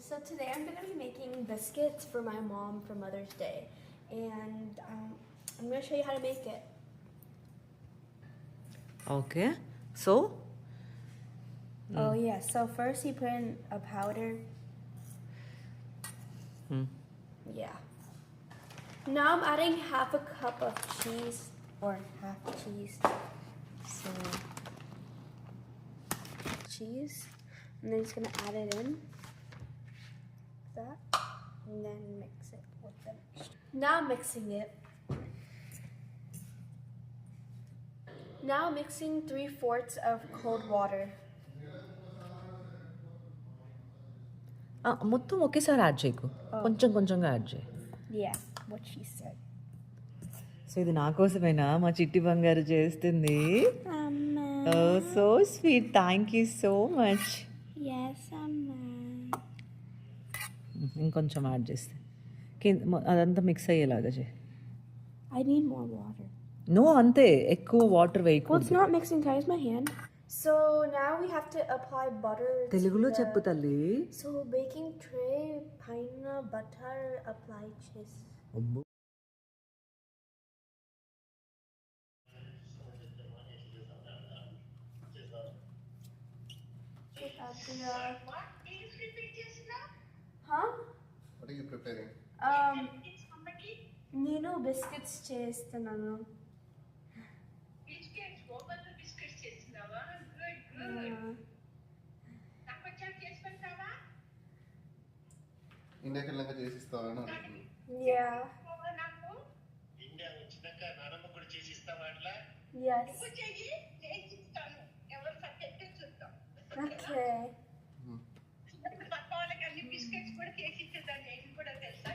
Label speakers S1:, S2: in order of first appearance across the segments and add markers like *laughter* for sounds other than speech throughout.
S1: so today I'm going to be making biscuits for my mom for Mother's Day. And um, I'm going to show you how to make it.
S2: Okay. So? Mm.
S1: Oh, hmm. yeah. So first you put in a powder.
S2: Mm.
S1: Yeah. Now I'm adding half a cup of cheese or half cheese. So cheese. And then just going to add it in. That, and then mix it with them. Now I'm mixing it. Now mixing three fourths of cold water.
S2: మొత్తం ఒకేసారి add చేయకు కొంచెం కొంచెంగా add చేయి
S1: Yeah, what she said.
S2: So ఇది నా కోసమేనా మా చిట్టి బంగారు చేస్తుంది
S1: Amma.
S2: So sweet thank you so much
S1: Yes, Amma.
S2: ఇంకొంచెం యాడ్ చేస్తే అదంతా మిక్స్ అయ్యేలాగా చేయి
S1: I need more water.
S2: No అంతే ఎక్కువ
S1: water my hand? So now we have to apply butter. to
S2: తెలుగులో చెప్పు తల్లి
S1: So baking tray, pine butter, apply cheese. Huh?
S3: What are you preparing?
S1: Um, నేను బిస్కెట్స్ చేస్తున్నాను
S4: biscuits oven biscuits చేస్తున్నావా good good నాకు వచ్చాక చేసి పెడతావా?
S3: ఇండియాకి వెళ్ళాక అడుగుతున్నాను
S1: యా
S5: ఇండియా వచ్చినాక నానమ్మ కూడా చేసి ఇస్తావా అట్లా?
S4: చేసి ఇస్తాను. ఎవరు సబ్జెక్ట్ చూద్దాం.
S1: ఓకే
S4: పక్క వాళ్ళకి అన్ని బిస్కెట్స్ కూడా చేసి ఇచ్చేదాన్ని నేను కూడా తెలుసా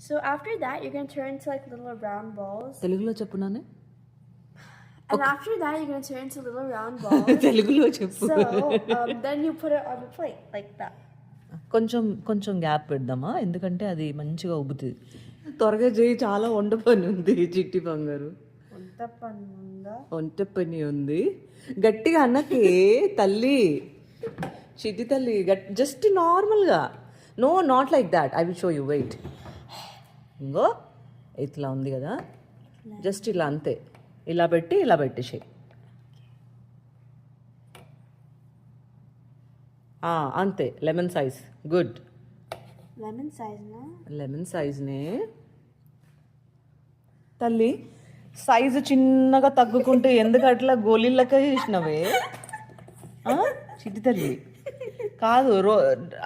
S1: So after that, you're gonna turn into like little round balls,
S2: తెలుగులో చెప్పు నానే
S1: and after that, you're gonna turn into little round balls.
S2: తెలుగులో చెప్పు
S1: so um, then you put it on the plate like that.
S2: కొంచెం కొంచెం gap పెడదామా ఎందుకంటే అది మంచిగా ఉబ్బుతుంది త్వరగా చేయి చాలా వంట పని ఉంది చిట్టి బంగారు వంట పని ఉంది. గట్టిగా అన్నకి తల్లి చిట్టి తల్లి గట్ జస్ట్ నార్మల్గా no not like that I will show you wait ఇంగో ఇట్లా ఉంది కదా. జస్ట్ ఇలా అంతే. ఇలా పెట్టి ఇలా పెట్టేసేయి. అంతే. Lemon size
S1: good size, no?
S2: Lemon సైజ్నే తల్లి సైజు చిన్నగా తగ్గుకుంటూ ఎందుకు అట్లా గోళీలక చేసినవే? చిట్టి తల్లి. కాదు రో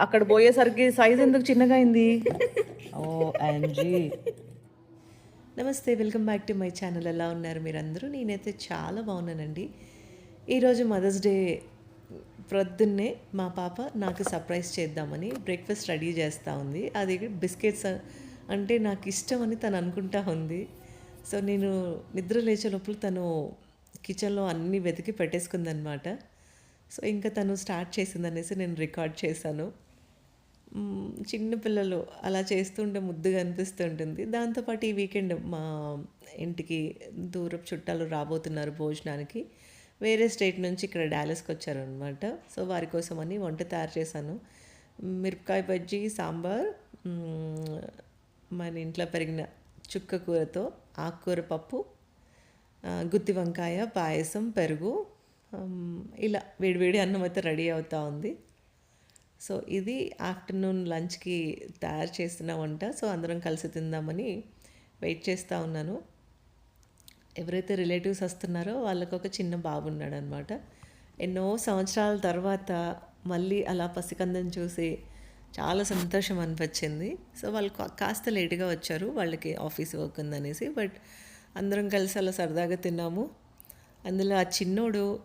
S2: అక్కడ పోయేసరికి సైజ్ ఎందుకు చిన్నగా అయింది? ఓ అంజీ నమస్తే welcome back to my channel. ఎలా ఉన్నారు మీరందరూ? నేనైతే చాలా బాగున్నానండి. ఈరోజు మదర్స్ డే ప్రొద్దున్నే మా పాప నాకు సర్ప్రైజ్ చేద్దామని బ్రేక్ఫాస్ట్ రెడీ చేస్తూ ఉంది. అది బిస్కెట్స్ అంటే నాకు ఇష్టం అని తను అనుకుంటా ఉంది. సో నేను నిద్ర లేచే లోపల తను కిచెన్లో అన్నీ వెతికి పెట్టేసుకుందనమాట. సో ఇంకా తను స్టార్ట్ చేసిందనేసి నేను రికార్డ్ చేశాను. చిన్నపిల్లలు అలా చేస్తుంటే ముద్దుగా అనిపిస్తుంటుంది దాంతోపాటు ఈ వీకెండ్ మా ఇంటికి దూరపు చుట్టాలు రాబోతున్నారు భోజనానికి. వేరే స్టేట్ నుంచి ఇక్కడ డాలస్కి వచ్చారనమాట. సో వారి కోసం అని వంట తయారు చేశాను. మిరపకాయ బజ్జీ సాంబార్ మన ఇంట్లో పెరిగిన చుక్క కూరతో ఆకుకూర పప్పు గుత్తి వంకాయ పాయసం పెరుగు ఇలా వేడివేడి అన్నం అయితే రెడీ అవుతూ ఉంది. సో ఇది ఆఫ్టర్నూన్ లంచ్కి తయారు చేస్తున్న వంట. సో అందరం కలిసి తిందామని వెయిట్ చేస్తూ ఉన్నాను. ఎవరైతే రిలేటివ్స్ వస్తున్నారో వాళ్ళకు ఒక చిన్న బాబు ఉన్నాడనమాట ఎన్నో సంవత్సరాల తర్వాత మళ్ళీ అలా పసికందం చూసి చాలా సంతోషం అనిపించింది. సో వాళ్ళు కా- కాస్త లేటుగా వచ్చారు. వాళ్ళకి ఆఫీస్ వర్క్ ఉందనేసి బట్ అందరం కలిసి అలా సరదాగా తిన్నాము. అందులో ఆ చిన్నోడు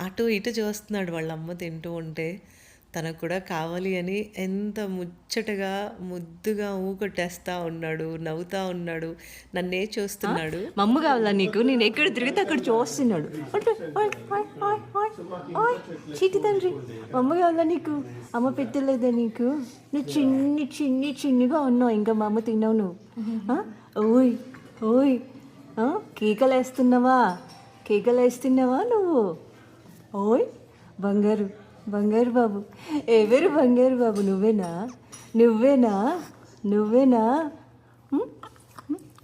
S2: అటు ఇటు చూస్తున్నాడు వాళ్ళ అమ్మ తింటూ ఉంటే. తనకు కూడా కావాలి అని ఎంత ముచ్చటగా ముద్దుగా ఊకొట్టేస్తా ఉన్నాడు నవ్వుతా ఉన్నాడు నన్నే చూస్తున్నాడు.
S6: మమ్మ కావాలా నీకు? నేను ఎక్కడ తిరిగితే అక్కడ చూస్తున్నాడు. చీటి తండ్రి. మమ్మ కావాలా నీకు? అమ్మ పెట్టలేదా నీకు? నువ్వు చిన్ని చిన్ని చిన్నిగా ఉన్నావు. ఇంకా మా అమ్మ తిన్నావు నువ్వు. ఓయ్ ఓయ్ కేకలేస్తున్నావా కేకలు వేస్తున్నావా? కేకలు వేస్తున్నావా నువ్వు? ఓయ్ బంగారు. బంగారు బాబు. ఎవరు బంగారు బాబు? నువ్వేనా? నువ్వేనా? నువ్వేనా?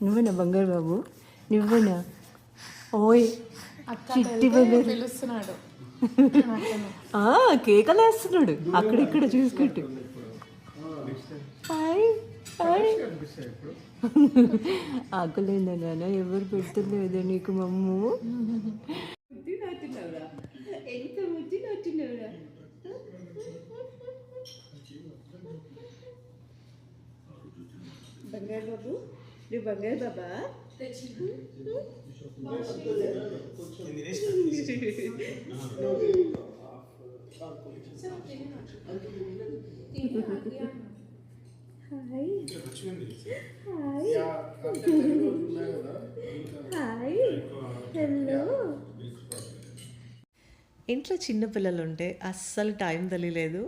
S6: నువ్వేనా బంగారు బాబు? నువ్వేనా? ఓయ్ చిట్టి బంగారు. *laughs* కేకలు వేస్తున్నాడు అక్కడిక్కడ చూసుకుంటూ. ఆకలేదా నాన్న ఎవరు పెడతలేదా నీకు మమ్ము. ఎంత బంగారు బాబు నువ్వు బంగారు బాబా? హాయ్ హాయ్ హాయ్ హలో
S2: ఇంట్లో చిన్నపిల్లలు ఉంటే అస్సలు టైం తెలియలేదు.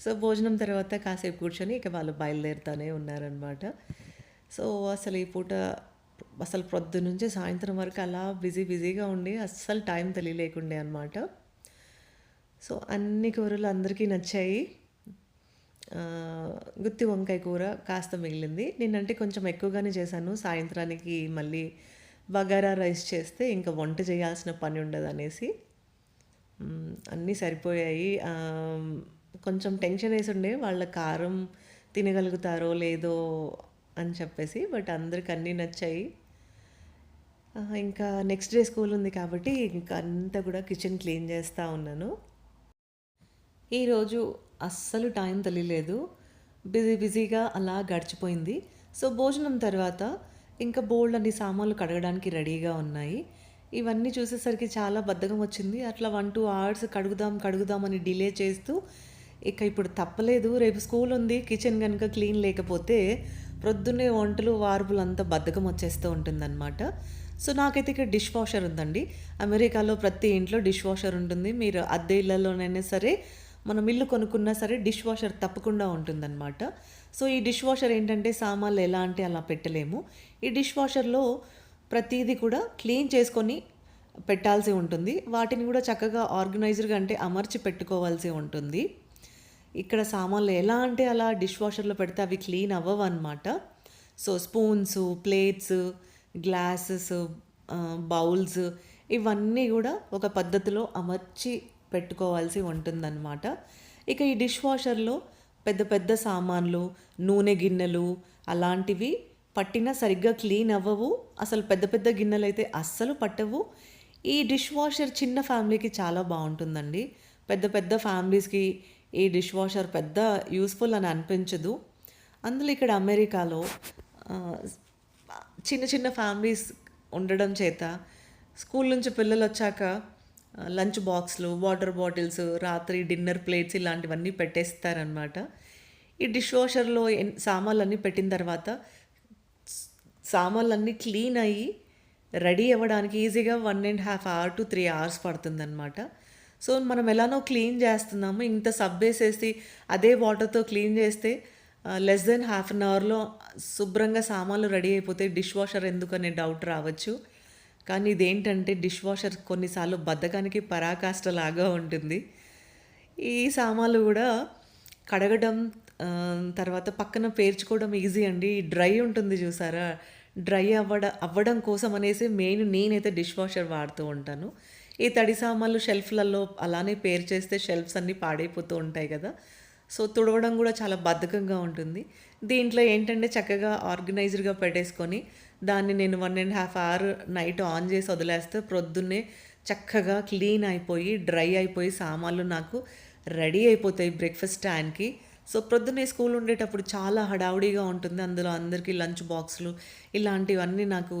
S2: సో భోజనం తర్వాత కాసేపు కూర్చొని ఇక వాళ్ళు బయలుదేరుతూనే ఉన్నారనమాట సో అసలు ఈ పూట అసలు ప్రొద్దు నుంచి సాయంత్రం వరకు అలా బిజీ బిజీగా ఉండి అస్సలు టైం తెలియలేకుండే అనమాట సో అన్ని కూరలు అందరికీ నచ్చాయి. గుత్తి వంకాయ కూర కాస్త మిగిలింది. నేనంటే కొంచెం ఎక్కువగానే చేశాను. సాయంత్రానికి మళ్ళీ బగారా రైస్ చేస్తే ఇంకా వంట చేయాల్సిన పని ఉండదు అనేసి. అన్నీ సరిపోయాయి. కొంచెం టెన్షన్ వేసి ఉండే. వాళ్ళ కారం తినగలుగుతారో లేదో అని చెప్పేసి బట్ అందరికి అన్నీ నచ్చాయి. ఇంకా నెక్స్ట్ డే స్కూల్ ఉంది కాబట్టి ఇంకా అంతా కూడా కిచెన్ క్లీన్ చేస్తూ ఉన్నాను. ఈరోజు అస్సలు టైం తెలియలేదు. బిజీ బిజీగా అలా గడిచిపోయింది. సో భోజనం తర్వాత ఇంకా బోల్డ్ అన్ని సామాన్లు కడగడానికి రెడీగా ఉన్నాయి. ఇవన్నీ చూసేసరికి చాలా బద్ధకం వచ్చింది. అట్లా వన్ టూ అవర్స్ కడుగుదాం కడుగుదాం అని డిలే చేస్తూ ఇక ఇప్పుడు తప్పలేదు. రేపు స్కూల్ ఉంది కిచెన్ కనుక క్లీన్ లేకపోతే ప్రొద్దున్నే వంటలు వార్పులు అంతా బద్ధకం వచ్చేస్తూ ఉంటుందన్నమాట. సో నాకైతే ఇక్కడ డిష్ వాషర్ ఉందండి. అమెరికాలో ప్రతి ఇంట్లో డిష్ వాషర్ ఉంటుంది. మీరు అద్దె ఇళ్ళలోనైనా సరే మనం ఇల్లు కొనుక్కున్నా సరే డిష్ వాషర్ తప్పకుండా ఉంటుందన్నమాట. సో ఈ డిష్ వాషర్ ఏంటంటే సామాన్లు ఎలా అంటే అలా పెట్టలేము. ఈ డిష్ వాషర్లో ప్రతిదీ కూడా క్లీన్ చేసుకొని పెట్టాల్సి ఉంటుంది. వాటిని కూడా చక్కగా ఆర్గనైజర్గా అంటే అమర్చి పెట్టుకోవాల్సి ఉంటుంది. ఇక్కడ సామాన్లు ఎలా అంటే అలా డిష్ వాషర్లో పెడితే అవి క్లీన్ అవ్వవు అనమాట so spoons plates glasses bowls ఇవన్నీ కూడా ఒక పద్ధతిలో అమర్చి పెట్టుకోవాల్సి ఉంటుందన్నమాట. ఇక ఈ డిష్ వాషర్లో పెద్ద పెద్ద సామాన్లు నూనె గిన్నెలు అలాంటివి పట్టినా సరిగ్గా క్లీన్ అవ్వవు. అసలు పెద్ద పెద్ద గిన్నెలు అయితే అస్సలు పట్టవు. ఈ డిష్ వాషర్ చిన్న ఫ్యామిలీకి చాలా బాగుంటుందండి. పెద్ద పెద్ద ఫ్యామిలీస్కి ఈ డిష్ వాషర్ పెద్ద యూస్ఫుల్ అని అనిపించదు. అందులో ఇక్కడ అమెరికాలో చిన్న చిన్న ఫ్యామిలీస్ ఉండడం చేత స్కూల్ నుంచి పిల్లలు వచ్చాక లంచ్ బాక్స్లు వాటర్ బాటిల్స్ రాత్రి డిన్నర్ ప్లేట్స్ ఇలాంటివన్నీ పెట్టేస్తారనమాట ఈ డిష్ వాషర్లో సామాన్లన్నీ పెట్టిన తర్వాత సామాన్లన్నీ క్లీన్ అయ్యి రెడీ అవ్వడానికి ఈజీగా one and half hour to three hours పడుతుందన్నమాట. So మనం ఎలానో క్లీన్ చేస్తున్నాము ఇంత సబ్ వేసేసి అదే వాటర్తో క్లీన్ చేస్తే లెస్ దెన్ హాఫ్ అన్ అవర్లో శుభ్రంగా సామాన్లు రెడీ అయిపోతే డిష్ వాషర్ ఎందుకనే డౌట్ రావచ్చు. కానీ ఇదేంటంటే డిష్ వాషర్ కొన్నిసార్లు బద్ధకానికి పరాకాష్ట లాగా ఉంటుంది. ఈ సామాన్లు కూడా కడగడం తర్వాత పక్కన పేర్చుకోవడం ఈజీ అండి. డ్రై ఉంటుంది చూసారా? డ్రై అవ్వడం అవ్వడం కోసం అనేసి మెయిన్ నేనైతే డిష్ వాషర్ వాడుతూ ఉంటాను. ఈ తడి సామాన్లు షెల్ఫ్లలో అలానే పేరు చేస్తే షెల్ఫ్స్ అన్నీ పాడైపోతూ ఉంటాయి కదా. సో తుడవడం కూడా చాలా బద్ధకంగా ఉంటుంది. దీంట్లో ఏంటంటే చక్కగా ఆర్గనైజర్గా పెట్టేసుకొని దాన్ని నేను one and half hour night on చేసి వదిలేస్తే ప్రొద్దున్నే చక్కగా క్లీన్ అయిపోయి డ్రై అయిపోయి సామాన్లు నాకు రెడీ అయిపోతాయి బ్రేక్ఫాస్ట్ టైంకి సో ప్రొద్దున్నే స్కూల్ ఉండేటప్పుడు చాలా హడావుడిగా ఉంటుంది. అందులో అందరికీ లంచ్ బాక్సులు ఇలాంటివన్నీ నాకు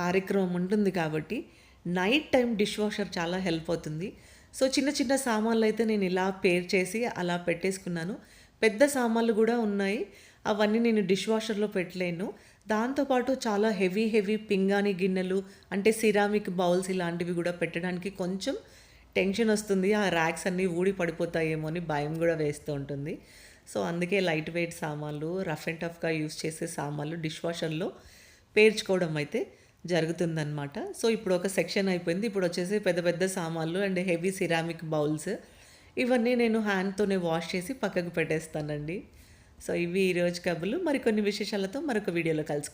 S2: కార్యక్రమం ఉంటుంది కాబట్టి నైట్ టైం డిష్ వాషర్ చాలా హెల్ప్ అవుతుంది. సో చిన్న చిన్న సామాన్లు అయితే నేను ఇలా పేర్ చేసి అలా పెట్టేసుకున్నాను. పెద్ద సామాన్లు కూడా ఉన్నాయి. అవన్నీ నేను డిష్ వాషర్లో పెట్టలేను. దాంతోపాటు చాలా హెవీ హెవీ పింగాణి గిన్నెలు అంటే సిరామిక్ బౌల్స్ ఇలాంటివి కూడా పెట్టడానికి కొంచెం టెన్షన్ వస్తుంది. ఆ ర్యాక్స్ అన్నీ ఊడి పడిపోతాయేమో అని భయం కూడా వేస్తూ ఉంటుంది. సో అందుకే లైట్ వెయిట్ సామాన్లు రఫ్ అండ్ టఫ్గా యూస్ చేసే సామాన్లు డిష్ వాషర్లో పేర్చుకోవడం అయితే జరుగుతుందన్నమాట. సో ఇప్పుడు ఒక సెక్షన్ అయిపోయింది. ఇప్పుడు వచ్చేసి పెద్ద పెద్ద సామాన్లు అండ్ హెవీ సిరామిక్ బౌల్స్. ఇవన్నీ నేను హ్యాండ్తోనే వాష్ చేసి పక్కకు పెట్టేస్తానండి. సో ఇవి ఈరోజు కబులు మరికొన్ని విశేషాలతో మరొక వీడియోలో కలుసుకుందాం.